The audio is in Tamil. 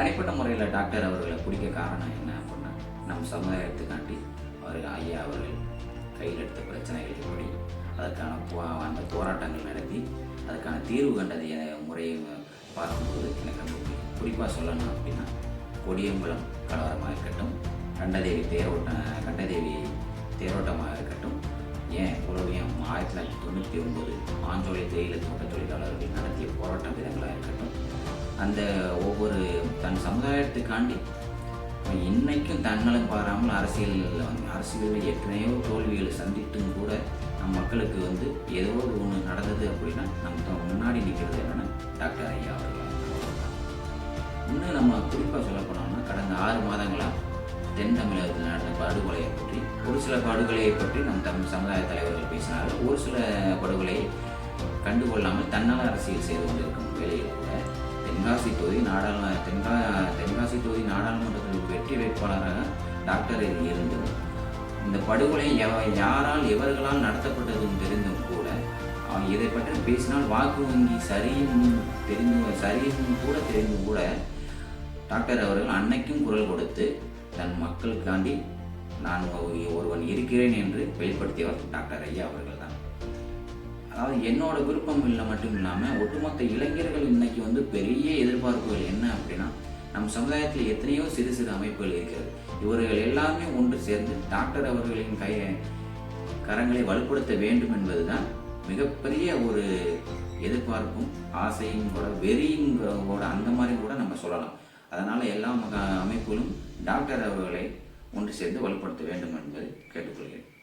தனிப்பட்ட முறையில் டாக்டர் அவர்களை பிடிக்க காரணம் என்ன அப்படின்னா நம் சமுதாயத்துக்காண்டி அவர் ஐயா அவர்கள் கையில் எடுத்த பிரச்சனைகள் எப்படி அதற்கான போ அந்த போராட்டங்கள் நடத்தி அதுக்கான தீர்வு கண்டது எ- முறையை பார்க்கும்போது எனக்கு ரொம்ப குறிப்பாக சொல்லணும் அப்படின்னா கொடியம்பலம் கலவரமாக இருக்கட்டும் கண்டதேவி தேரோட்ட கண்டதேவி தேரோட்டமாக இருக்கட்டும் ஏன் உலகம் ஆயிரத்தி தொள்ளாயிரத்தி தொண்ணூற்றி ஒன்பது ஆஞ்சோலை தேயிலை தோட்ட தொழிலாளர்கள் நடத்திய போராட்ட விதங்களாக இருக்கட்டும் அந்த ஒவ்வொரு தன் சமுதாயத்துக்காண்டி இன்னைக்கும் தன்னலம் பாராமல் அரசியலில் வந்து அரசியலில் எத்தனையோ தோல்விகளை சந்தித்தும் கூட நம் மக்களுக்கு வந்து ஏதோ ஒரு ஒன்று நடந்தது அப்படின்னா நம்ம முன்னாடி நிற்கிறது என்னென்னா டாக்டர் ஐயா அவர்கள் இன்னும் நம்ம குறிப்பாக சொல்ல போனோம்னா கடந்த ஆறு மாதங்களாக தென் தமிழகத்தில் நடந்த படுகொலையை பற்றி ஒரு சில படுகொலையை பற்றி நம் தமிழ் சமுதாய தலைவர்கள் பேசினார்கள். ஒரு சில படுகொலையை கண்டுகொள்ளாமல் தன்னால அரசியல் செய்து கொண்டிருக்கும் வேலையில் கூட தென்காசி தொகுதி நாடாளுமன்ற தென்கா தென்காசி தொகுதி நாடாளுமன்றத்தில் வெற்றி வேட்பாளராக டாக்டர் இருந்தது. இந்த படுகொலை எவ- யாரால் எவர்களால் நடத்தப்பட்டதும் தெரிந்தும் கூட அவன் இதை பற்றி பேசினால் வாக்கு வங்கி சரியும் தெரிந்து சரியும் கூட தெரிந்தும் கூட டாக்டர் அவர்கள் அன்னைக்கும் குரல் கொடுத்து தன் மக்களுக்காண்டி நான் ஒருவன் இருக்கிறேன் என்று வெளிப்படுத்தியவர் டாக்டர் ஐயா அவர்கள். அதாவது என்னோட விருப்பம் இல்லை மட்டும் இல்லாமல் ஒட்டுமொத்த இளைஞர்கள் இன்னைக்கு வந்து பெரிய எதிர்பார்ப்புகள் என்ன அப்படின்னா நம் சமுதாயத்தில் எத்தனையோ சிறு சிறு அமைப்புகள் இருக்கிறது. இவர்கள் எல்லாமே ஒன்று சேர்ந்து டாக்டர் அவர்களின் கை கரங்களை வலுப்படுத்த வேண்டும் என்பதுதான் மிகப்பெரிய ஒரு எதிர்பார்ப்பும் ஆசையும் கூட வெறியும் கூட அந்த மாதிரி கூட நம்ம சொல்லலாம். அதனால எல்லா மக- அமைப்புகளும் டாக்டர் அவர்களை ஒன்று சேர்ந்து வலுப்படுத்த வேண்டும் என்பதை கேட்டுக்கொள்கிறேன்.